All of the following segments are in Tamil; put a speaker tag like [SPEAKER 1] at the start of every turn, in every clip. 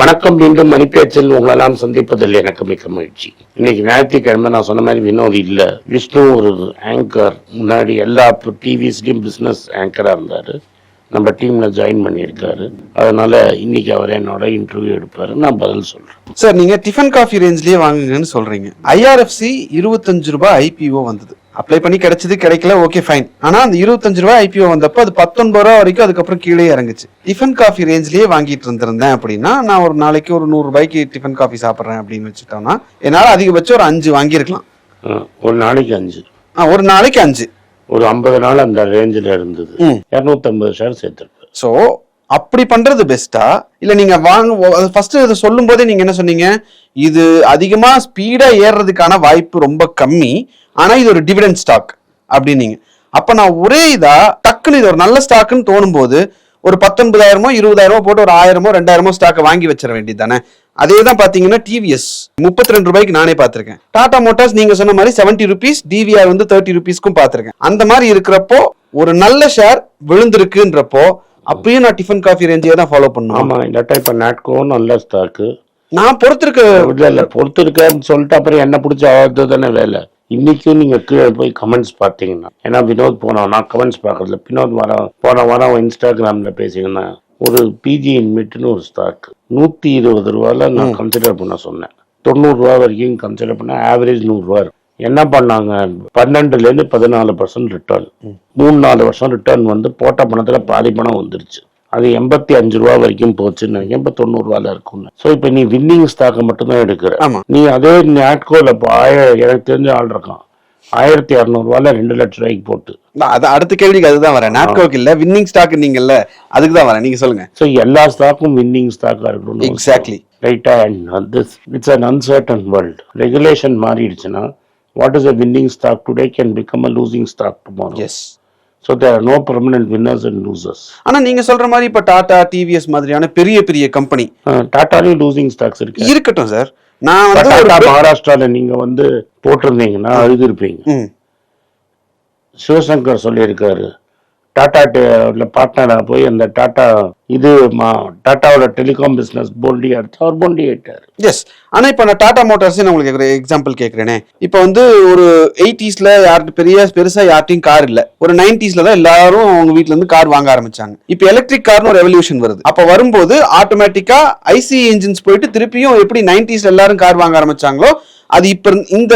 [SPEAKER 1] வணக்கம் மீண்டும் மணிப்பேச்சில் உங்களெல்லாம் சந்திப்பதில் எனக்கு மிக்க மகிழ்ச்சி. இன்னைக்கு ஞாயிற்றுக்கிழமை நான் சொன்ன மாதிரி வினோத் இல்லை. விஷ்ணு ஒரு ஆங்கர் முன்னாடி எல்லா டிவிஸ்லையும் பிஸ்னஸ் ஆங்கராக இருந்தார். நம்ம டீம்ல ஜாயின் பண்ணியிருக்காரு. அதனால இன்னைக்கு அவர் என்னோட இன்டர்வியூ எடுப்பாரு. நான் பதில் சொல்கிறேன்
[SPEAKER 2] சார் நீங்கள் டிஃபன் காஃபி ரேஞ்ச்லேயே வாங்குங்கன்னு சொல்கிறீங்க ஐஆர்எஃப்சி இருபத்தஞ்சு ரூபாய் ஐபிஓ வந்தது. அப்ளை பண்ணி கிடைச்சது கிடைக்கல ஓகே ஃபைன் ஆனா அந்த இருபத்தஞ்சு ரூபாய் ஐபிஓ வந்தப்போ அது பத்தொன்பது ரூபா வரைக்கும் அதுக்கப்புறம் கீழே இறங்குச்சு. டிஃபன் காஃபி ரேஞ்ச்லயே வாங்கிட்டு இருந்திருந்தேன் அப்படின்னா நான் ஒரு நாளைக்கு ஒரு நூறு ரூபாய்க்கு டிஃபன் காஃபி சாப்பிட்றேன் அப்படின்னு வச்சுட்டோம்னா என்னால அதிகபட்சம் ஒரு அஞ்சு வாங்கியிருக்கலாம்.
[SPEAKER 1] ஒரு நாளைக்கு அஞ்சு.
[SPEAKER 2] ஆ, ஒரு நாளைக்கு அஞ்சு.
[SPEAKER 1] ஒரு ஐம்பது நாள் அந்த ரேஞ்சில் இருந்தது. இரநூத்தம்பது ஷேர் சேர்த்திருப்பேன்.
[SPEAKER 2] ஸோ அப்படி பண்றது பெஸ்டா இல்ல நீங்க வாங்க ஃபர்ஸ்ட் இதை சொல்லும் போதே நீங்க என்ன சொன்னீங்க? இது அதிகமா ஸ்பீடா ஏறுறதுக்கான வாய்ப்பு ரொம்ப கம்மி. ஆனா இது ஒரு டிவிடெண்ட் ஸ்டாக் அப்படின்னீங்க. அப்ப நான் ஒரே இதா டக்குன்னு இது ஒரு நல்ல ஸ்டாக்குன்னு தோணும் போது ஒரு பத்தொன்பதாயிரமோ இருபதாயிரமோ போட்டு ஒரு ஆயிரமோ ரெண்டாயிரமோ ஸ்டாக்கை வாங்கி வச்சிட வேண்டியது தானே? அதே தான் பாத்தீங்கன்னா டிவிஎஸ் முப்பத்தி ரெண்டு ரூபாய்க்கு நானே பார்த்துருக்கேன் டாடா மோட்டார்ஸ் நீங்க சொன்ன மாதிரி செவன்டி ருபீஸ் டிவிஆர் வந்து தேர்ட்டி ருபீஸ்க்கும் பார்த்துருக்கேன் அந்த மாதிரி இருக்கிறப்போ ஒரு நல்ல ஷேர் விழுந்திருக்குன்றப்போ அப்பயும் நான் டிஃபன் காஃபி ரேஞ்சே தான் ஃபாலோ பண்ணுவேன்.
[SPEAKER 1] ஆமா இல்லாட்டா இப்ப நாட்கோ நல்ல ஸ்டாக்கு
[SPEAKER 2] நான் பொறுத்திருக்க
[SPEAKER 1] இல்ல இல்ல பொறுத்து இருக்கேன்னு சொல்லிட்டு அப்புறம் என்ன பிடிச்ச ஆகுது தானே வேலை. இன்னைக்கும் நீங்க கீழே போய் கமெண்ட்ஸ் பார்த்தீங்கன்னா ஏன்னா வினோத் போனோம் நான் கமெண்ட்ஸ் பார்க்கறதுல வினோத் வர போன வாரம் இன்ஸ்டாகிராம்ல பேசிங்கன்னா ஒரு பிஜி இன்மிட்னு ஒரு ஸ்டாக் நூத்தி இருபது ரூபால நான் கன்சிடர் பண்ண சொன்னேன். தொண்ணூறு ரூபா வரைக்கும் கன்சிடர் பண்ண ஆவரேஜ் நூறு ரூபா இருக்கும். என்ன பண்ணாங்க? பன்னெண்டுல இருந்து பதினாலு பர்சன்ட் ரிட்டர்ன் மூணு நாலு வருஷம் ரிட்டர்ன் வந்து போட்ட பணத்துல பாதி பணம் வந்துருச்சு. அது எண்பத்தி அஞ்சு ரூபா வரைக்கும் போச்சுன்னு நினைக்கிறேன். இப்ப தொண்ணூறு ரூபால இருக்கும்னு. ஸோ இப்போ நீ வின்னிங் ஸ்டாக்கை மட்டும்தான் எடுக்கிற. நீ அதே நாட்கோல இப்போ ஆயிரம் எனக்கு தெரிஞ்ச ஆள் இருக்கான். ஆயிரத்தி இரநூறுவால ரெண்டு லட்ச ரூபாய்க்கு போட்டு.
[SPEAKER 2] அது அடுத்த கேள்விக்கு அதுதான் வரேன். நாட்கோக்கு இல்ல வின்னிங் ஸ்டாக் நீங்கல்ல அதுக்கு தான் வரேன். நீங்க சொல்லுங்க.
[SPEAKER 1] ஸோ எல்லா ஸ்டாக்கும் வின்னிங் ஸ்டாக்கா இருக்கணும்
[SPEAKER 2] எக்ஸாக்ட்லி
[SPEAKER 1] ரைட்டா and this it's an uncertain world regulation மாறிடுச்சுன்னா what is a winning stock today can become a losing stock tomorrow
[SPEAKER 2] yes
[SPEAKER 1] so there no permanent winners and losers
[SPEAKER 2] ஆனா நீங்க சொல்ற மாதிரி இப்ப டாடா டிவிஎஸ் மாதிரியான பெரிய பெரிய கம்பெனி
[SPEAKER 1] டாட்டாலையும் லூசிங் ஸ்டாக்ஸ் இருக்கு.
[SPEAKER 2] இருக்கட்டும் சார் நான் வந்து
[SPEAKER 1] டாடா
[SPEAKER 2] ஒரு-
[SPEAKER 1] மகாராஷ்டிரால நீங்க வந்து போட்டிருந்தீங்கன்னா அழுதுருப்பீங்க. சிவசங்கர் சொல்லியிருக்காரு. டாடா பார்ட்னராக போய் அந்த டாடா இது மா- டாட்டாவோட டெலிகாம் பிசினஸ் போண்டி அடிச்சு அவர் போண்டி ஆயிட்டாரு.
[SPEAKER 2] எஸ் ஆனா இப்ப நான் டாடா மோட்டார்ஸ் நான் உங்களுக்கு கேட்குறேன் எக்ஸாம்பிள் கேட்குறேனே இப்போ வந்து ஒரு எயிட்டிஸ்ல யார்கிட்ட பெரிய பெருசா யார்ட்டையும் கார் இல்ல. ஒரு நைன்டிஸ்ல தான் எல்லாரும் அவங்க வீட்டிலேருந்து இருந்து கார் வாங்க ஆரம்பிச்சாங்க. இப்போ எலக்ட்ரிக் கார்னு ஒரு ரெவல்யூஷன் வருது. அப்ப வரும்போது ஆட்டோமேட்டிக்கா ஐசி இன்ஜின்ஸ் போயிட்டு திருப்பியும் எப்படி நைன்டிஸ்ல எல்லாரும் கார் வாங்க ஆரம்பிச்சாங்களோ அது இப்ப இந்த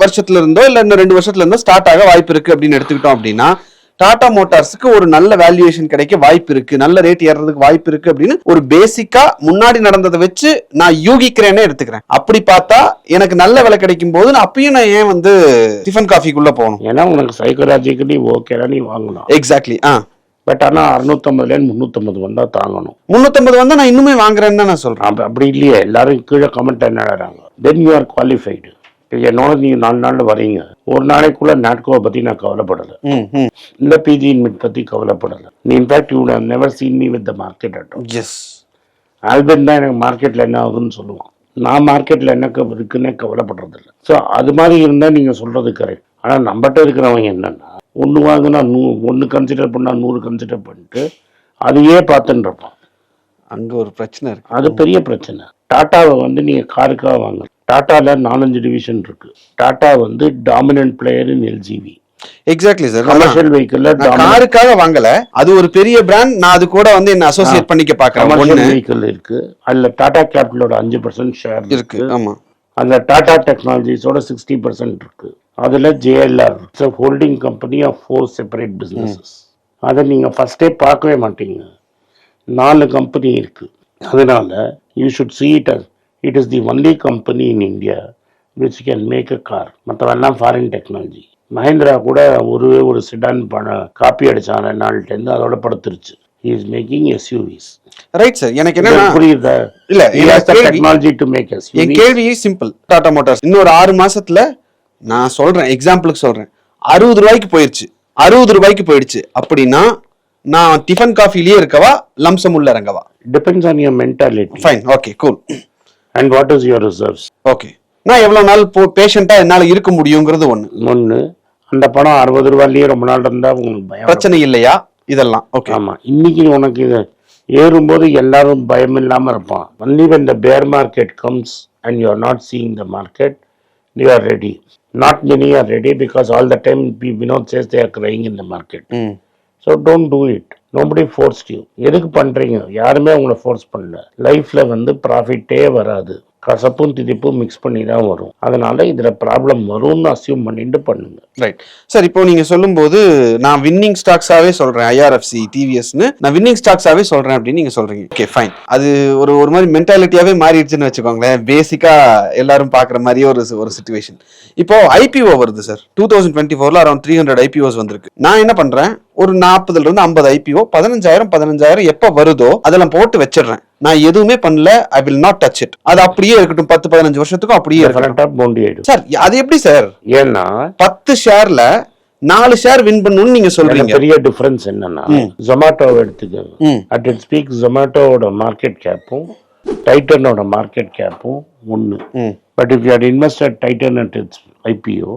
[SPEAKER 2] வருஷத்துல இருந்தோ இல்ல இன்னும் ரெண்டு வருஷத்துல இருந்தோ ஸ்டார்ட் ஆக வாய்ப்பு இருக்கு அப்படின்னு எடுத்துக்கிட்டோம் அப்படின்னா டாடா மோட்டார்ஸ்க்கு ஒரு நல்ல வேல்யூவேஷன் கிடைக்க வாய்ப்பு இருக்கு. நல்ல ரேட் ஏறதுக்கு வாய்ப்பு இருக்கு அப்படின்னு ஒரு பேசிக்கா முன்னாடி நடந்ததை வச்சு நான் யூகிக்கிறேனே எடுத்துக்கிறேன். அப்படி பார்த்தா எனக்கு நல்ல விலை கிடைக்கும் போது நான் அப்பயும் நான் ஏன் வந்து டிஃபன் காஃபிக்குள்ள போகணும்?
[SPEAKER 1] ஏன்னா உனக்கு சைக்கலாஜிக்கலி ஓகேடா நீ வாங்கலாம்.
[SPEAKER 2] Exactly ah.
[SPEAKER 1] பட் ஆனா அறுநூத்தம்பதுல முந்நூத்தம்பது வந்தா தாங்கணும்.
[SPEAKER 2] முன்னூத்தம்பது வந்து நான் இன்னுமே வாங்குறேன்னு தான் நான்
[SPEAKER 1] அப்ப- அப்படி இல்லையே. எல்லாரும் கீழே கமெண்ட் என்னடாங்க தென் யூ ஆர் குவாலிஃபைடு என்னோட நீங்க நாலு நாள்ல வரீங்க. ஒரு நாளைக்குள்ள நாட்கோவை பத்தி நான் கவலைப்படல. இல்ல பிஜி இன்மிட் பத்தி கவலைப்படல. நீ in fact you never seen me with the market அட்டும்
[SPEAKER 2] yes
[SPEAKER 1] album தான் எனக்கு மார்க்கெட்டில் என்ன ஆகுதுன்னு சொல்லுவான். நான் மார்க்கெட்டில் என்ன இருக்குன்னே கவலைப்படுறது இல்லை ஸோ அது மாதிரி இருந்தால் நீங்கள் சொல்கிறது கரெக்ட் ஆனால் நம்மகிட்ட இருக்கிறவங்க என்னன்னா ஒன்று வாங்கினா நூ ஒன்று கன்சிடர் பண்ணால் நூறு கன்சிடர் பண்ணிட்டு அதையே பார்த்துன்னு இருப்பான்.
[SPEAKER 2] அங்க ஒரு பிரச்சனை இருக்கு.
[SPEAKER 1] அது பெரிய பிரச்சனை. டாட்டாவை வந்து நீங்கள் காருக்காக வாங்க டாட்டாவில் நாலஞ்சு டிவிஷன் இருக்கு. டாட்டா வந்து dominant player in LGV
[SPEAKER 2] exactly sir
[SPEAKER 1] commercial வெஹிக்கிளில்
[SPEAKER 2] நான் காருக்காக வாங்கல. அது ஒரு பெரிய பிராண்ட் நான் அது கூட வந்து என்ன அசோசியேட் பண்ணிக்க பாக்குறேன்.
[SPEAKER 1] கமர்ஷியல் வெஹிக்கிள் இருக்கு. அதில் டாடா கேபிட்டலோட அஞ்சு பர்சன்ட் ஷேர்
[SPEAKER 2] இருக்கு. ஆமா.
[SPEAKER 1] அந்த டாடா டெக்னாலஜிஸோட சிக்ஸ்டி பர்சன்ட் இருக்கு. அதில் JLR it's holding company of four separate businesses அதை நீங்கள் ஃபஸ்ட்டே பார்க்கவே மாட்டீங்க. நாலு கம்பெனி இருக்கு. அதனால you should see it as it is the only company in India which can make a car மற்றவெல்லாம் foreign technology Mahindra கூட ஒருவே ஒரு சிடான் பண காப்பி அடிச்சான் ரெண்டு நாள்கிட்டேருந்து அதோட படுத்துருச்சு. Is making SUVs
[SPEAKER 2] right sir எனக்கு என்னன்னா
[SPEAKER 1] புரியுதா?
[SPEAKER 2] இல்ல,
[SPEAKER 1] technology to make
[SPEAKER 2] an
[SPEAKER 1] SUV
[SPEAKER 2] கேள்வி சிம்பிள் டாடா மோட்டார்ஸ் இன்னொரு ஆறு மாசத்துல நான் சொல்றேன் எக்ஸாம்பிளுக்கு சொல்றேன். அறுபது ரூபாய்க்கு போயிருச்சு. அறுபது ரூபாய்க்கு போயிடுச்சு. அப்படின்னா நான் டிஃபன் காஃபிலேயே இருக்கவா? லம்சம் உள்ள இறங்கவா?
[SPEAKER 1] Depends on your mentality.
[SPEAKER 2] Fine okay cool
[SPEAKER 1] and what is your reserves
[SPEAKER 2] okay நான் எவ்வளவு நாள் போ பேஷண்டா என்னால இருக்க முடியுங்கிறது ஒண்ணு
[SPEAKER 1] ஒன்று அந்த பணம் அறுபது ரூபாயிலேயே ரொம்ப நாள் இருந்தா உங்களுக்கு பயம்.
[SPEAKER 2] பிரச்சனை இல்லையா இதெல்லாம் ஓகே
[SPEAKER 1] ஆமா இன்னைக்கு உனக்கு இது ஏறும்போது எல்லாரும் பயம் இல்லாம இருப்பான் only when the bear market comes and you are not seeing the market you are ready not many are ready because all the time P- Vinod says they are crying in the market
[SPEAKER 2] ம்
[SPEAKER 1] so don't do it nobody force you எதுக்கு பண்றீங்க? யாருமே உங்களை ஃபோர்ஸ் பண்ணல. லைஃப்ல வந்து ப்ராஃபிட்டே வராது. கசப்பும் திதிப்பும் மிக்ஸ் பண்ணி தான் வரும். அதனால இதுல ப்ராப்ளம் வரும்னு அசியூம் பண்ணிட்டு பண்ணுங்க.
[SPEAKER 2] ரைட் சார் இப்போ நீங்க சொல்லும்போது நான் வின்னிங் ஸ்டாக்ஸாவே சொல்றேன். ஐஆர்எஃப்சி டிவிஎஸ்னு நான் வின்னிங் ஸ்டாக்ஸாவே சொல்றேன் அப்படின்னு நீங்க சொல்றீங்க. ஓகே ஃபைன் அது ஒரு ஒரு மாதிரி மென்டாலிட்டியாவே மாறிடுச்சுன்னு வச்சுக்கோங்களேன். பேசிக்கா எல்லாரும் பாக்குற மாதிரியே ஒரு ஒரு சுச்சுவேஷன் இப்போ ஐபிஓ வருது சார் டூ தௌசண்ட் டுவெண்ட்டி ஃபோர்ல அரௌண்ட் த்ரீ ஹண்ட்ரட் ஐபிஓஸ் வந்திருக்கு. நான் என்ன பண்றேன்? ஒரு நாற்பதுல இருந்து ஐம்பது ஐபிஓ பதினஞ்சாயிரம் பதினஞ்சாயிரம் எப்ப வருதோ அதெல்லாம் போட்டு வச்சிடுறேன். நான் எதுவுமே பண்ணல I will not touch it அது அப்படியே இருக்கட்டும் பத்து பதினஞ்சு வருஷத்துக்கும் அப்படியே இருக்கட்டும். சார் அது எப்படி சார்?
[SPEAKER 1] ஏன்னா
[SPEAKER 2] பத்து ஷேர்ல நாலு ஷேர் வின் பண்ணணும்னு நீங்க சொல்றீங்க.
[SPEAKER 1] பெரிய டிஃபரன்ஸ் என்னன்னா ஜொமேட்டோ எடுத்துக்கோங்க
[SPEAKER 2] ம்.
[SPEAKER 1] அட் இட் ஸ்பீக் ஜொமேட்டோவோட மார்க்கெட் கேப்பும் டைட்டனோட மார்க்கெட் கேப்பும் ஒன்று. But if you invested Titan at its IPO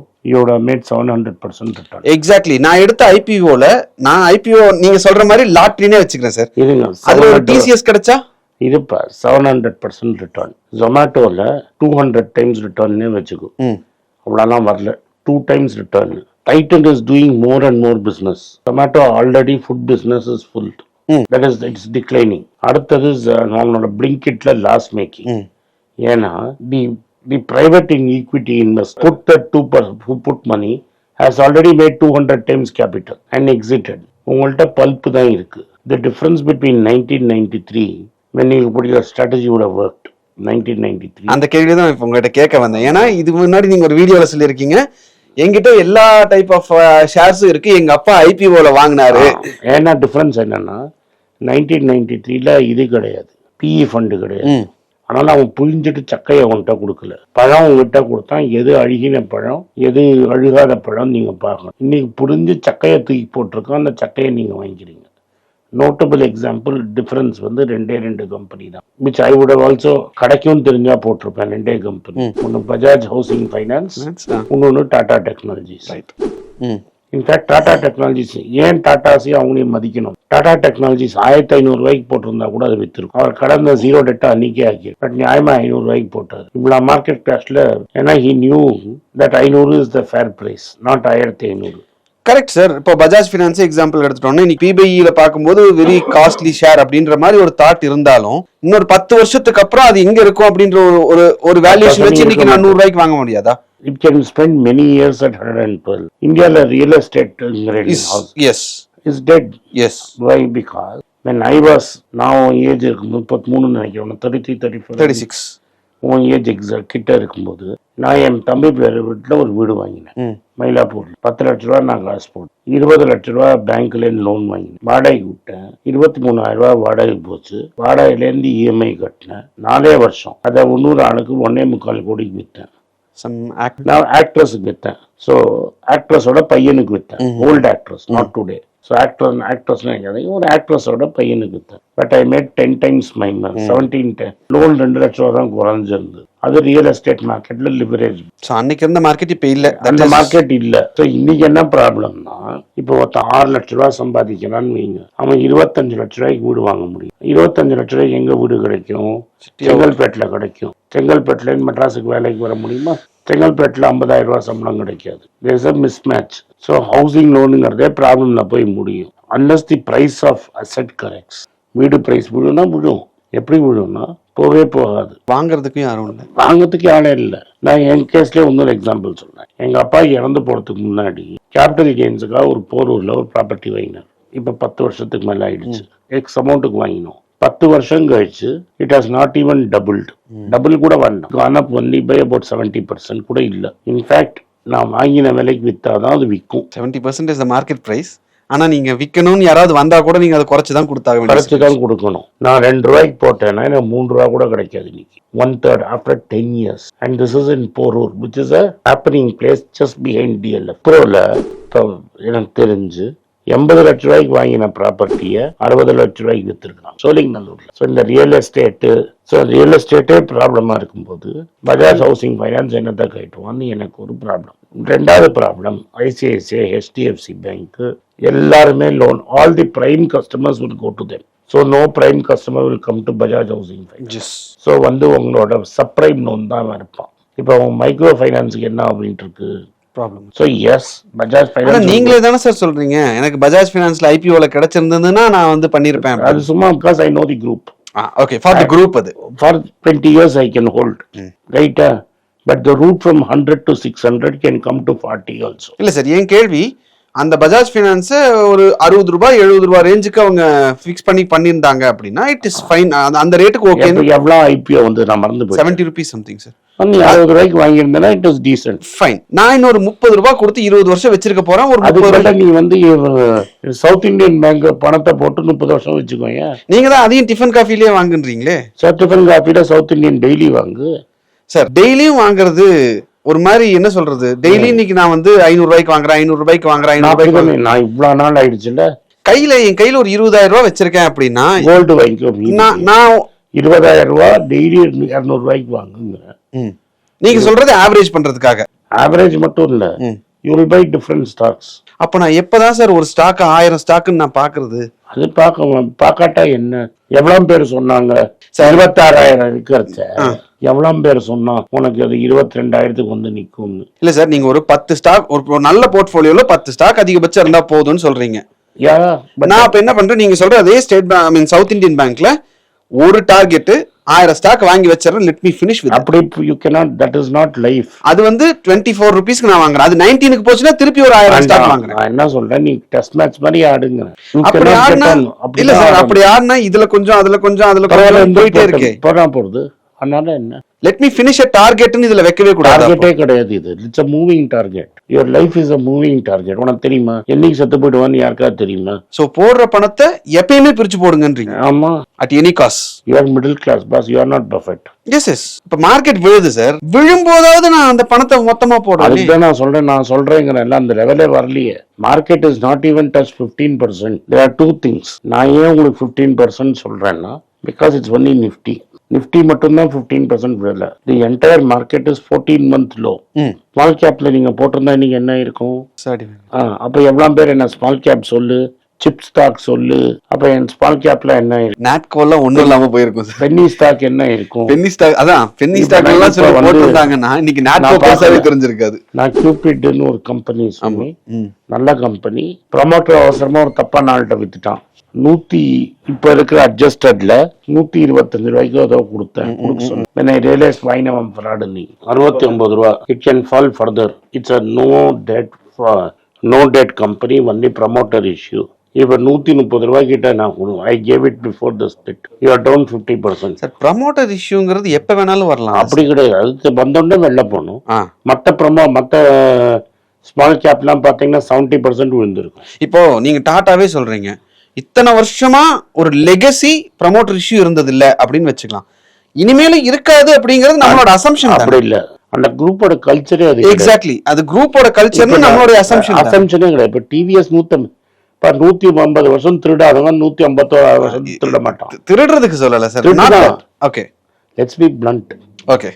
[SPEAKER 1] made seven hundred percent return
[SPEAKER 2] exactly நான் எடுத்த ஐபிஓல நான் ஐபிஓ நீங்க சொல்ற மாதிரி லாட்ரினே வச்சுக்கிறேன் சார்
[SPEAKER 1] இருங்க
[SPEAKER 2] அதுல ஒரு
[SPEAKER 1] 700
[SPEAKER 2] டிசிஎஸ் கிடைச்சா?
[SPEAKER 1] இருப்பா செவன் ஹண்ட்ரட் பர்சன்ட் ரிட்டர்ன் ஜொமேட்டோவில் டூ ஹண்ட்ரட் டைம்ஸ் ரிட்டர்ன்னே வச்சுக்கோ.
[SPEAKER 2] ம்.
[SPEAKER 1] அவ்வளோலாம் வரல. Two times return Titan is doing more and more business Zomato already food business is full. That is it's declining அடுத்தது அவனோட பிளிங்கிட்ல லாஸ் மேக்கிங் ஏன்னா the the private in equity invest put the to who put money has already made two hundred times capital and exited உங்கள்கிட்ட பல்ப் தான் இருக்கு. The difference between nineteen ninety three when you put your strategy would have worked. Nineteen ninety three
[SPEAKER 2] அந்த கேள்வி தான் இப்போ உங்ககிட்ட கேட்க வந்தேன். ஏன்னா இதுக்கு முன்னாடி நீங்க ஒரு வீடியோல சொல்லியிருக்கீங்க. என்கிட்ட எல்லா டைப் ஆஃப் ஷேர்ஸும் இருக்கு. எங்க அப்பா ஐபிஓல வாங்கினாரு.
[SPEAKER 1] ஏன்னா டிஃபரன்ஸ் என்னன்னா நைன்டீன் நைன்டி த்ரீல இது கிடையாது. பிஇ ஃபண்டு கிடையாது. அதனால அவன் புரிஞ்சுட்டு சக்கையை அவன்கிட்ட கொடுக்கல. பழம் உங்ககிட்ட கொடுத்தான். எது அழுகின பழம் எது அழுகாத பழம் நீங்க பார்க்கணும். இன்னைக்கு புரிஞ்சு சக்கையை தூக்கி போட்டிருக்கோம். அந்த சக்கையை நீங்க வாங்கிக்கிறீங்க. நோட்டபிள் எக்ஸாம்பிள் டிஃபரன்ஸ் வந்து ரெண்டே ரெண்டு கம்பெனி தான். விச் ஐ வுட் ஆல்சோ கிடைக்கும் தெரிஞ்சா போட்டிருப்பேன். ரெண்டே கம்பெனி ஒன்று பஜாஜ் ஹவுசிங் ஃபைனான்ஸ். இன்னொன்று டாடா டெக்னாலஜிஸ்
[SPEAKER 2] ரைட் ம்.
[SPEAKER 1] இன்ஃபேக்ட் டாடா டெக்னாலஜிஸ் ஏன் டாட்டாஸையும் அவங்களையும் மதிக்கணும்? டாடா டெக்னாலஜிஸ் ஆயிரத்தி ஐநூறு ரூபாய்க்கு போட்டிருந்தா கூட அது வித்துருக்கும். அவர் கடந்த ஜீரோ டெட்டா அன்னைக்கே ஆக்கி பட் நியாயமா ஐநூறு ரூபாய்க்கு போட்டார். இவ்வளோ மார்க்கெட் கிராஷ்ல ஏன்னா ஹி நியூ தட் ஐநூறு is the fair price not ஆயிரத்தி ஐநூறு.
[SPEAKER 2] கரெக்ட் சார் இப்போ பஜாஜ் ஃபினான்ஸ் எக்ஸாம்பிள் எடுத்துட்டோம்னா இன்னைக்கு பிபிஇல பார்க்கும்போது வெரி காஸ்ட்லி ஷேர் அப்படின்ற மாதிரி ஒரு தாட் இருந்தாலும் இன்னொரு பத்து வருஷத்துக்கு அப்புறம் அது எங்க இருக்கும் அப்படின்ற ஒரு ஒரு ஒரு வேல்யூஷன் வச்சு இன்னைக்கு நான் நூறு ரூபாய்க்கு வாங்க முடியாதா?
[SPEAKER 1] It can spend many years at hundred and dwell இந்தியாவில் real estate house
[SPEAKER 2] yes
[SPEAKER 1] is dead
[SPEAKER 2] yes
[SPEAKER 1] why because when I was நான் ஏஜ் இருக்கும் முப்பத்தி மூணு நினைக்கிறேன் thirty three thirty four
[SPEAKER 2] thirty six
[SPEAKER 1] உன் ஏஜ் எக்ஸாக்ட் கிட்ட இருக்கும்போது நான் என் தம்பி பேர் வீட்டில் ஒரு வீடு வாங்கினேன். மயிலாப்பூர். பத்து லட்ச ரூபா நான் காசு போட்டேன். இருபது லட்ச ரூபா பேங்க்ல லோன் வாங்கினேன். வாடகைக்கு விட்டேன். இருபத்தி மூணாயிரம் ரூபா வாடகை போச்சு. வாடகையிலேருந்து இஎம்ஐ கட்டினேன். நாலே வருஷம். அதை இன்னொரு ஆளுக்கு ஒன்னே முக்கால் கோடிக்கு விற்றேன்
[SPEAKER 2] சம் ஆக்ட்
[SPEAKER 1] நான் ஆக்ட்ரஸுக்கு விற்றேன் ஸோ ஆக்ட்ரஸோட பையனுக்கு விற்றேன் old actress not today so actress ஆக்ட்ரஸ்னு கிடையாது ஒரு ஆக்ட்ரஸோட பையனுக்கு விற்றேன் but I made ten times my. Seventeen ten loan ரெண்டு லட்ச ரூபா தான் குறைஞ்சிருந்தது. அது ரியல் எஸ்டேட் மார்க்கெட்ல லிவரேஜ்
[SPEAKER 2] ஸோ அன்னைக்கு இருந்த மார்க்கெட் இப்போ இல்ல.
[SPEAKER 1] அந்த மார்க்கெட் இல்ல. ஸோ இன்னைக்கு என்ன ப்ராப்ளம்னா இப்போ ஒருத்தன் ஆறு லட்ச ரூபா சம்பாதிக்கிறான்னு வைங்க. அவன் இருபத்தஞ்சு லட்ச ரூபாய்க்கு வீடு வாங்க முடியும். இருபத்தஞ்சு லட்ச ரூபாய்க்கு எங்க வீடு கிடைக்கும்? செங்கல்பேட்டில் கிடைக்கும். செங்கல்பேட்டில் மெட்ராஸுக்கு வேலைக்கு வர முடியுமா? செங்கல்பேட்டில் ஐம்பதாயிரம் ரூபாய் சம்பளம் கிடைக்காது. There's a mismatch so housing லோனுங்கிறதே ப்ராப்ளம்ல போய் முடியும். Unless the price of asset corrects வீடு பிரைஸ் விழுனா விழும். எப்படி விழும்னா போவே போகாது.
[SPEAKER 2] வாங்குறதுக்கும் யாரும் இல்லை.
[SPEAKER 1] வாங்கறதுக்கு ஆளே இல்லை. நான் என் கேஸ்லயே இன்னொரு எக்ஸாம்பிள் சொல்றேன். எங்க அப்பா இறந்து போறதுக்கு முன்னாடி கேபிட்டல் கெயின்ஸுக்காக ஒரு போரூர்ல ஒரு ப்ராப்பர்ட்டி வாங்கினார். இப்ப பத்து வருஷத்துக்கு மேல ஆயிடுச்சு. எக்ஸ் அமௌண்ட்டுக்கு வாங்கினோம். பத்து வருஷம் கழிச்சு it has not even doubled double கூட gone up only by about seventy percent கூட இல்லை. இன்ஃபேக்ட் நான் வாங்கின விலைக்கு வித்தாதான் அது விற்கும்
[SPEAKER 2] seventy percent is the market price ஆனா நீங்க விற்கணும்னு யாராவது வந்தா கூட நீங்க அதை குறைச்சு தான் கொடுத்தாக
[SPEAKER 1] குறைச்சு தான் கொடுக்கணும். நான் ரெண்டு ரூபாய்க்கு போட்டேன்னா எனக்கு மூணு ரூபா கூட கிடைக்காது இன்னைக்கு. One third after ten years and this is in Porur which is a happening place just behind DLF ப்ரோல எனக்கு தெரிஞ்சு எண்பது லட்ச ரூபாய்க்கு வாங்கின ப்ராப்பர்ட்டியை அறுபது லட்ச ரூபாய்க்கு வித்துருக்கான் சோழிங்கநல்லூர்ல ஸோ இந்த ரியல் எஸ்டேட்டு ஸோ ரியல் எஸ்டேட்டே ப்ராப்ளமா இருக்கும்போது பஜாஜ் ஹவுசிங் ஃபைனான்ஸ் என்னத்தை கட்டுவான்னு எனக்கு ஒரு ப்ராப்ளம் ரெண்டாவது ப்ராப்ளம் ஐசிஐசிஐ ஹெச்டிஎஃப்சி பேங்க் எல்லாருமே loan all the prime customers will go to them. So no prime customer will come to Bajaj housing finance so வந்து உங்களோட சப்ரைம் லோன் தான் இருப்பான் இப்போ மைக்ரோ ஃபைனான்ஸுக்கு என்ன அப்படின்ட்டு இருக்கு?
[SPEAKER 2] Problem
[SPEAKER 1] so yes Bajaj finance
[SPEAKER 2] நீங்களே தானே சார் சொல்றீங்க? எனக்கு பஜாஜ் ஃபினான்ஸ்ல ஐபிஓல கிடைச்சிருந்ததுன்னா நான் வந்து பண்ணிருப்பேன்
[SPEAKER 1] அது சும்மா because I know the group
[SPEAKER 2] okay for the group அது.
[SPEAKER 1] For twenty years I can hold ரைட்டா but the route from hundred to six hundred can come to forty also
[SPEAKER 2] இல்ல சார் என் கேள்வி அந்த பஜாஜ் ஃபினான்ஸ் ஒரு அறுபது ரூபாய் எழுபது ரூபாய் ரேஞ்சுக்கு அவங்க ஃபிக்ஸ் பண்ணி பண்ணியிருந்தாங்க அப்படின்னா இட் இஸ் ஃபைன் அந்த ரேட்டுக்கு ஓகே
[SPEAKER 1] எவ்வளோ ஐபிஓ வந்து நான் மறந்து போய்
[SPEAKER 2] செவன்டி ருபீஸ் சம்திங் சார்
[SPEAKER 1] நீ அறுபது ரூபாய்க்கு வாங்கியிருந்தேன்னா இட் வாஸ் டீசென்ட்
[SPEAKER 2] ஃபைன் நான் இன்னொரு முப்பது ரூபாய் கொடுத்து இருபது வருஷம் வச்சிருக்க போறேன். ஒரு முப்பது
[SPEAKER 1] கூட நீ வந்து சவுத் இந்தியன் பேங்க் பணத்தை போட்டு முப்பது வருஷம் வச்சுக்கோங்க.
[SPEAKER 2] நீங்க தான் அதையும் டிஃபன் காஃபிலேயே வாங்குன்றீங்களே?
[SPEAKER 1] சர்டிஃபன் காப்பியில சவுத் இந்தியன் டெய்லி வாங்கு.
[SPEAKER 2] சார் டெய்லியும் வாங்குறது ஒரு மாதிரி என்ன சொல்றது? டெய்லி இன்னைக்கு நான் வந்து ஐநூறு ரூபாய்க்கு வாங்குறேன் ஐநூறு ரூபாய்க்கு வாங்குறேன் ஐநூறு
[SPEAKER 1] நான்
[SPEAKER 2] ரூபாய்க்கு
[SPEAKER 1] அப்படிதானே, நான் இவ்வளவு நாள் ஆயிடுச்சுல்ல?
[SPEAKER 2] கையில என் கையில ஒரு இருபதாயிரம் ரூபாய் வச்சிருக்கேன் அப்படின்னா
[SPEAKER 1] கோல்டு வாங்கிக்கோ
[SPEAKER 2] நான் நான்
[SPEAKER 1] இருபதாயிரம் ரூபாய் டெய்லி இரநூறு ரூபாய்க்கு வாங்குங்க.
[SPEAKER 2] ம். நீங்க சொல்றது ஆவரேஜ் பண்றதுக்காக.
[SPEAKER 1] ஆவரேஜ் மட்டும் இல்ல. You will buy different stocks
[SPEAKER 2] அப்ப நான் எப்பதான் சார் ஒரு ஸ்டாக் ஆயிரம் ஸ்டாக்குன்னு நான் பாக்குறது?
[SPEAKER 1] அது பார்க்க பார்க்காட்டா என்ன? எவ்வளவு பேர் சொன்னாங்க? இருபத்தாறாயிரம் இருக்கிறத எவ்வளவு பேர் சொன்னா உனக்கு அது இருபத்தி ரெண்டாயிரத்துக்கு வந்து நிக்கும்னு
[SPEAKER 2] இல்ல சார் நீங்க ஒரு பத்து ஸ்டாக் ஒரு நல்ல போர்ட்ஃபோலியோல பத்து ஸ்டாக் அதிகபட்சம் இருந்தா போதும்னு சொல்றீங்க.
[SPEAKER 1] யா
[SPEAKER 2] நான் அப்ப என்ன பண்றேன்? நீங்க சொல்ற அதே state bank I mean south Indian பேங்க்ல ஒரு டார்கெட் ஆயிரம் ஸ்டாக் வாங்கி வச்சிடறேன். லெட் மீ ஃபினிஷ் வித்
[SPEAKER 1] அப்படி you cannot that is not life
[SPEAKER 2] அது வந்து டுவெண்ட்டி ஃபோர் ருபீஸ்க்கு நான் வாங்குறேன். அது நைன்டீனுக்கு போச்சுன்னா திருப்பி ஒரு ஆயிரம் ஸ்டாக் வாங்குறேன்.
[SPEAKER 1] நான் என்ன சொல்றேன்? நீ டெஸ்ட் மேட்ச் மாதிரி ஆடுங்க.
[SPEAKER 2] அப்படி ஆடினா. இல்ல சார். அப்படி ஆடினா இதுல கொஞ்சம் அதுல கொஞ்சம் அதுல கொஞ்சம் போயிட்டே இருக்கே.
[SPEAKER 1] போனா போறது அதனால என்ன?
[SPEAKER 2] லெட் மீ ஃபினிஷ் அ டார்கெட்னு இதுல வைக்கவே கூடாது
[SPEAKER 1] டார்கெட்டே கிடையாது இது. It's a moving target your life is a moving target உனக்கு தெரியுமா? என்னைக்கு செத்து போயிடுவான்னு யாருக்காவது தெரியுமா?
[SPEAKER 2] சோ போடுற பணத்தை எப்பயுமே பிரிச்சு போடுங்கன்றீங்க.
[SPEAKER 1] ஆமா.
[SPEAKER 2] At any cost
[SPEAKER 1] you are middle class boss you are not perfect
[SPEAKER 2] yes yes இப்ப மார்க்கெட் விழுது சார் விழும்போதாவது நான் அந்த பணத்தை மொத்தமா போடுறேன்.
[SPEAKER 1] அதுக்கு தான் நான் சொல்றேன். நான் சொல்றேங்கிறேன் அந்த லெவலே வரலையே. Market is not even touch fifteen percent there are two things நான் ஏன் உங்களுக்கு ஃபிஃப்டீன் பர்சன்ட் சொல்றேன்னா because it's only nifty nifty மட்டும்தான் ஃபிஃப்டீன் பர்சன்ட் விடல. The entire market is fourteen month low small கேப்ல நீங்க போட்டிருந்தா நீங்க என்ன இருக்கும்? அப்ப எவ்வளவு பேர் என்ன ஸ்மால் கேப் சொல்லு? சிப் ஸ்டாக் சொல்லு. அப்ப என் ஸ்மால் கேப்ல என்ன இருக்கும்
[SPEAKER 2] நாட்கோல்லாம் ஒண்ணும் இல்லாம போயிருக்கும் சார்.
[SPEAKER 1] பென்னி ஸ்டாக் என்ன இருக்கும்?
[SPEAKER 2] பென்னி ஸ்டாக் அதான் பென்னி ஸ்டாக் எல்லாம்
[SPEAKER 1] வந்து-
[SPEAKER 2] போட்டிருந்தாங்கன்னா இன்னைக்கு நாட்கோ பேசாவே. தெரிஞ்சிருக்காது.
[SPEAKER 1] நான் கியூபிட்னு ஒரு கம்பெனி சொல்லி நல்ல கம்பெனி ப்ரமோட்டர் அவசரமா ஒரு தப்பா நாள்கிட்ட வித்துட்டான். நூத்தி இப்ப இருக்கிற அட்ஜஸ்டட்ல நூத்தி இருபத்தஞ்சு ரூபாய்க்கு ஏதோ கொடுத்தேன். கொடுக்க ரியலைஸ் வைனவம் ஃப்ராடு நீ அறுபத்தி ஒன்பது ரூபா. It can fall further it's a no debt no debt company only promoter issue இப்ப நூத்தி முப்பது ரூபாய் கிட்ட நான் I gave it before the split you are down fifty percent
[SPEAKER 2] sir promoter இஷ்யூங்கிறது எப்ப வேணாலும் வரலாம்.
[SPEAKER 1] அப்படி கிடையாது. அது வந்தோடனே வெளில போகணும். மற்ற ப்ரமோ மற்ற ஸ்மால் கேப்லாம் பார்த்தீங்கன்னா செவன்ட்டி பர்சன்ட் விழுந்திருக்கும்.
[SPEAKER 2] இப்போ நீங்க டாட்டாவே சொல்றீங்க. இத்தனை வருஷமா ஒரு லெகசி ப்ரமோட்டர் இஷ்யூ இருந்தது இல்ல அப்படின்னு வச்சுக்கலாம். இனிமேலும் இருக்காது அப்படிங்கிறது நம்மளோட அசம்ஷன்
[SPEAKER 1] அப்படி இல்ல. அந்த குரூப்போட கல்ச்சரே அது
[SPEAKER 2] எக்ஸாக்ட்லி அது குரூப்போட கல்ச்சர்னு நம்மளுடைய அசம்ஷன்
[SPEAKER 1] அசம்ஷனே கிடையாது. இப்ப டிவிஎஸ் நூத்தி இப்ப நூத்தி ஐம்பது வருஷம் திருடாதவன் நூத்தி ஐம்பத்தோராது வருஷம் திருட மாட்டான்
[SPEAKER 2] திருடுறதுக்கு சொல்லல sir. Okay
[SPEAKER 1] let's be blunt
[SPEAKER 2] okay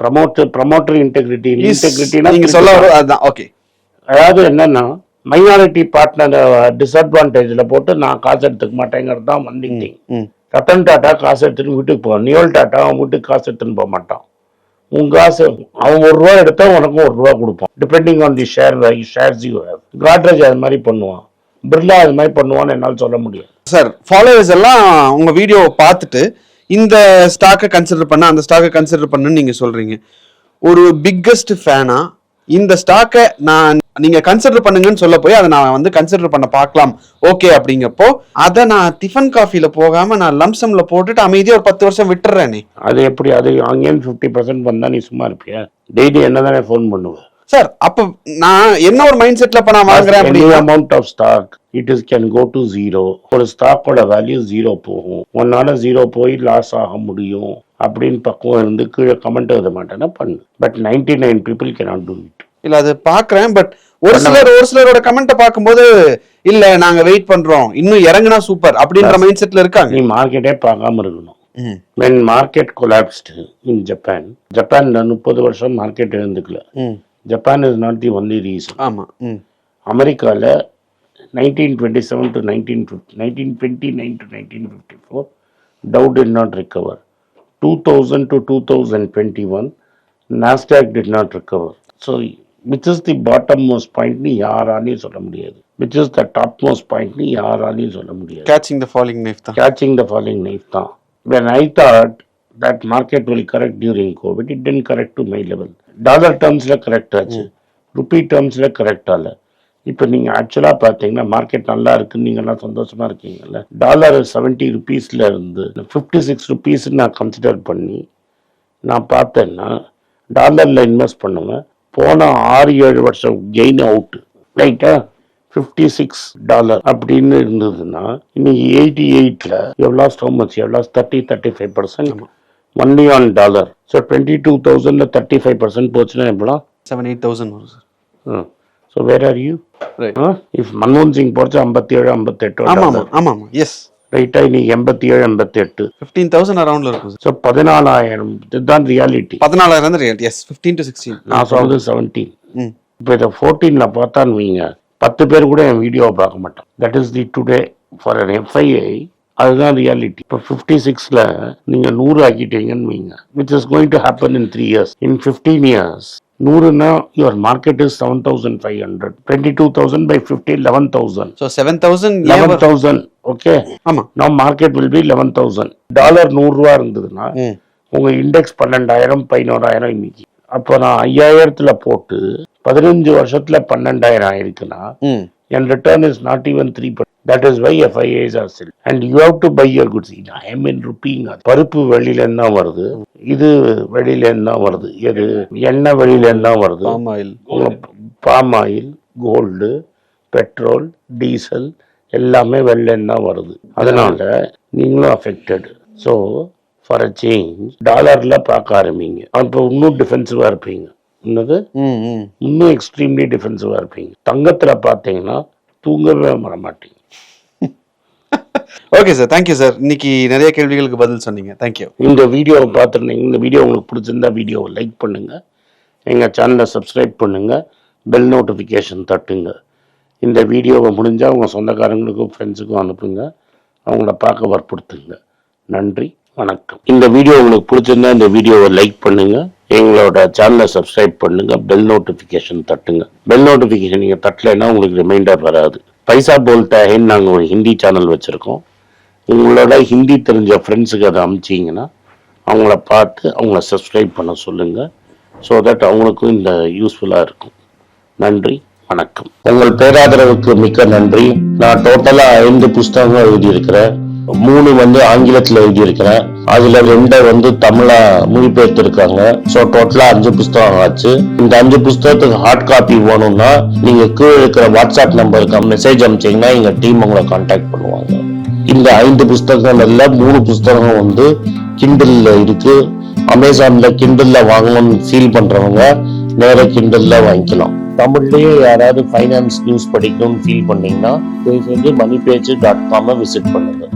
[SPEAKER 1] promoter promoter integrity இன்டெகிரிட்டினா
[SPEAKER 2] நீங்க சொல்ல அதுதான் ஓகே
[SPEAKER 1] அதாவது என்னன்னா மைனாரிட்டி பார்ட்னர் டிஸ்அட்வான்டேஜ்ல போட்டு நான் காசு எடுத்துக்க மாட்டேங்கிறது தான் வந்திங் திங்
[SPEAKER 2] ம்
[SPEAKER 1] ரத்தன் டாட்டா காசு எடுத்துட்டு வீட்டுக்கு போவான். நியோல் டாட்டா அவன் வீட்டுக்கு காசு எடுத்துன்னு போக மாட்டான். உன் காசு அவன் ஒரு ரூபா எடுத்தா உனக்கும் ஒரு ரூபா கொடுப்பான். Depending on the share shares you have Godrej அது மாதிரி பண்ணுவான். பிர்லா அது மாதிரி பண்ணுவான்னு என்னால் சொல்ல முடியும்
[SPEAKER 2] சார் ஃபாலோவர்ஸ் எல்லாம் உங்க வீடியோ பார்த்துட்டு இந்த ஸ்டாக்கை கன்சிடர் பண்ண அந்த ஸ்டாக்கை கன்சிடர் பண்ணுன்னு நீங்க சொல்றீங்க. ஒரு பிக்கஸ்ட் ஃபேனா இந்த ஸ்டாக்கை நான் நீங்க கன்சிடர் பண்ணுங்கன்னு சொல்ல போய் அதை நான் வந்து கன்சிடர் பண்ண பார்க்கலாம். ஓகே அப்படிங்கப்போ அதை நான் டிஃபன் காஃபில போகாம நான் லம்சம்ல போட்டுட்டு அமைதியா ஒரு பத்து வருஷம் விட்டுறேனே.
[SPEAKER 1] அது எப்படி அது அங்கேயும் ஃபிஃப்டி பர்சன்ட் வந்தா நீ சும்மா இருப்பியா? டெய்லி என்ன தானே ஃபோன் பண்ணுவேன்
[SPEAKER 2] சார் அப்ப நான் என்ன ஒரு மைண்ட் செட்ல இப்ப நான் வாங்குறேன் அப்படின்னா
[SPEAKER 1] amount of stock it is can go to zero ஒரு ஸ்டாக்கோட வேல்யூ ஜீரோ போகும். உன்னால ஜீரோ போய் லாஸ் ஆக முடியும். அப்படின்னு பக்குவம் இருந்து கீழே கமெண்ட் எழுத மாட்டேன்னா பண்ணு. But ninety nine people cannot do it
[SPEAKER 2] இல்ல அது பாக்குறேன் பட் ஒரு சிலர் ஒரு சிலரோட கமெண்ட்டை பார்க்கும்போது இல்ல நாங்க வெயிட் பண்றோம். இன்னும் இறங்குனா சூப்பர் அப்படின்ற மைண்ட் செட்ல இருக்காங்க.
[SPEAKER 1] நீ மார்க்கெட்டே பார்க்காம இருக்கணும்.
[SPEAKER 2] ம்,
[SPEAKER 1] when market collapsed in japan ஜப்பான்ல முப்பது வருஷம் மார்க்கெட் எழுந்துக்கல
[SPEAKER 2] ம்,
[SPEAKER 1] Japan is not the only reason
[SPEAKER 2] ஆமா ம்,
[SPEAKER 1] அமெரிக்கால 1927 to 1950, 1929 to 1954, Dow did not recover. 2000 to 2021, Nasdaq did not recover. So, which is the bottommost point நீ யாராலையும் சொல்ல முடியாது which is the topmost point நீ யாராலையும் சொல்ல முடியாது
[SPEAKER 2] கேட்சிங் த ஃபாலிங் நைஃப் தான்
[SPEAKER 1] catching the falling knife தான் when I thought that market will correct during COVID, it didn't correct to my level. Dollar டேர்ம்ஸில் correct ஆச்சு. ருபி டேர்ம்ஸில் கரெக்ட் ஆகல இப்போ நீங்கள் ஆக்சுவலாக பார்த்தீங்கன்னா மார்க்கெட் நல்லா இருக்குன்னு நீங்கள்லாம் சந்தோஷமா இருக்கீங்கல்ல? டாலர் செவன்ட்டி ருபீஸில் இருந்து ஃபிஃப்டி சிக்ஸ் ருபீஸ் நான் கன்சிடர் பண்ணி நான் பார்த்தேன்னா டாலரில் இன்வெஸ்ட் பண்ணுவேன். போன ஆறு ஏழு வருஷம் கெயின் அவுட் ரைட்டா ஃபிஃப்டி சிக்ஸ் டாலர் அப்படின்னு இருந்ததுன்னா இன்னைக்கு எயிட்டி எயிட்டில் எவ்வளோ ஸ்டோ மச் எவ்வளோ thirty thirty five percent only on dollar so twenty two தௌசண்டில் thirty five percent போச்சுன்னா எவ்வளோ?
[SPEAKER 2] செவன் எயிட் தௌசண்ட் வரும் sir
[SPEAKER 1] so where are you if மன்மோகன் சிங் போச்சு ஐம்பத்தி ஏழு ஐம்பத்தெட்டு
[SPEAKER 2] ஆமா ஆமா ஆமா ஆமா எஸ்
[SPEAKER 1] ரைட்டா இன்னைக்கு எண்பத்தி ஏழு எண்பத்தெட்டு.
[SPEAKER 2] ஃபிஃப்டீன் தௌசண்ட் அரௌண்ட்ல இருக்கும்
[SPEAKER 1] ஸோ பதினாலாயிரம் இதுதான் ரியாலிட்டி
[SPEAKER 2] பதினாலாயிரம் தான் real yes fifteen to sixteen
[SPEAKER 1] நான் சொல்றது செவன்டீன்
[SPEAKER 2] ம்.
[SPEAKER 1] இப்போ இதை ஃபோர்டீனில் பார்த்தான்னு வைங்க பத்து பேர் கூட என் வீடியோவை பார்க்க மாட்டோம். That is the today for an FII அதுதான் ரியாலிட்டி இப்போ ஃபிஃப்டி சிக்ஸில் நீங்கள் நூறு ஆக்கிட்டீங்கன்னு வைங்க. Which is going to happen in three years in fifteen years நூறுனா your market is seven thousand five hundred twenty two thousand by fifty eleven thousand
[SPEAKER 2] so seven thousand
[SPEAKER 1] eleven thousand okay
[SPEAKER 2] ஆமா.
[SPEAKER 1] No market will be eleven thousand dollar நூறுரூவா இருந்ததுன்னா
[SPEAKER 2] ம்.
[SPEAKER 1] உங்க இண்டெக்ஸ் பன்னெண்டாயிரம் பதினோராயிரம் இன்னைக்கு. அப்போ நான் ஐயாயிரத்துல போட்டு பதினஞ்சு வருஷத்துல பன்னெண்டாயிரம் ஆயிருக்குன்னா என் return is not even three that is why FIIs are chill and you have to buy your goods I am in ருப்பீங்க பருப்பு வெளியில இருந்து தான் வருது. இது வெளியில இருந்து தான் வருது. எது? எண்ணெய் வெளியில இருந்து தான் வருது
[SPEAKER 2] palm oil
[SPEAKER 1] palm oil gold petrol diesel எல்லாமே வெளில இருந்து தான் வருது. அதனால நீங்களும் affected so for a change டாலர்ல பார்க்க ஆரம்பிங்க. அப்போ இன்னும் டிஃபென்சிவா இருப்பீங்க. என்னது? இன்னும் எக்ஸ்ட்ரீம்லி டிஃபென்சிவா இருப்பீங்க. தங்கத்துல பார்த்தீங்கன்னா தூங்கவே வர மாட்டீங்க
[SPEAKER 2] ஓகே சார் தேங்க்யூ சார் இன்னைக்கு நிறைய கேள்விகளுக்கு பதில் சொன்னீங்க. தேங்க்யூ
[SPEAKER 1] இந்த வீடியோவை பார்த்துருந்தீங்க. இந்த வீடியோ உங்களுக்கு பிடிச்சிருந்தா வீடியோவை லைக் பண்ணுங்க. எங்கள் சேனலை சப்ஸ்கிரைப் பண்ணுங்க. பெல் நோட்டிஃபிகேஷன் தட்டுங்க. இந்த வீடியோவை முடிஞ்சால் உங்கள் சொந்தக்காரங்களுக்கும் ஃப்ரெண்ட்ஸுக்கும் அனுப்புங்க. அவங்கள பார்க்க வற்புறுத்துங்க. நன்றி. வணக்கம். இந்த வீடியோ உங்களுக்கு பிடிச்சிருந்தா இந்த வீடியோவை லைக் பண்ணுங்க. எங்களோட சேனலை சப்ஸ்கிரைப் பண்ணுங்க. பெல் நோட்டிஃபிகேஷன் தட்டுங்க. பெல் நோட்டிஃபிகேஷன் நீங்கள் தட்டலைன்னா உங்களுக்கு ரிமைண்டர் வராது. பைசா போல்டா ஹேன்னு நாங்கள் ஒரு ஹிந்தி சேனல் வச்சுருக்கோம். உங்களோட ஹிந்தி தெரிஞ்ச ஃப்ரெண்ட்ஸுக்கு அதை அமிச்சிங்கன்னா அவங்கள பார்த்து அவங்கள சப்ஸ்கிரைப் பண்ண சொல்லுங்கள் ஸோ தட் அவங்களுக்கும் இந்த யூஸ்ஃபுல்லாக இருக்கும். நன்றி வணக்கம். உங்கள் பேராதரவுக்கு மிக்க நன்றி. நான் டோட்டலாக ஐந்து புஸ்தகங்கள் எழுதியிருக்கிறேன். மூணு வந்து ஆங்கிலத்தில் எழுதியிருக்கிறேன். அதுல ரெண்டை வந்து தமிழா மொழிபெயர்த்திருக்காங்க. ஸோ டோட்டலா அஞ்சு புஸ்தகம் ஆச்சு. இந்த அஞ்சு புஸ்தகத்துக்கு ஹார்ட் காப்பி வேணும்னா நீங்க கீழே இருக்கிற வாட்ஸ்அப் நம்பருக்கு மெசேஜ் அனுப்பிச்சீங்கன்னா எங்க டீம் உங்களை கான்டாக்ட் பண்ணுவாங்க. இந்த ஐந்து புஸ்தகங்கள்ல மூணு புஸ்தகம் வந்து கிண்டில் இருக்கு. அமேசான்ல கிண்டில் வாங்கணும்னு ஃபீல் பண்றவங்க நேர கிண்டில் வாங்கிக்கலாம். தமிழ்லயே யாராவது ஃபைனான்ஸ் நியூஸ் படிக்கணும்னு ஃபீல் பண்ணீங்கன்னா தயவு செஞ்சு மணி பேஜ் டாட் காமை விசிட் பண்ணுங்க.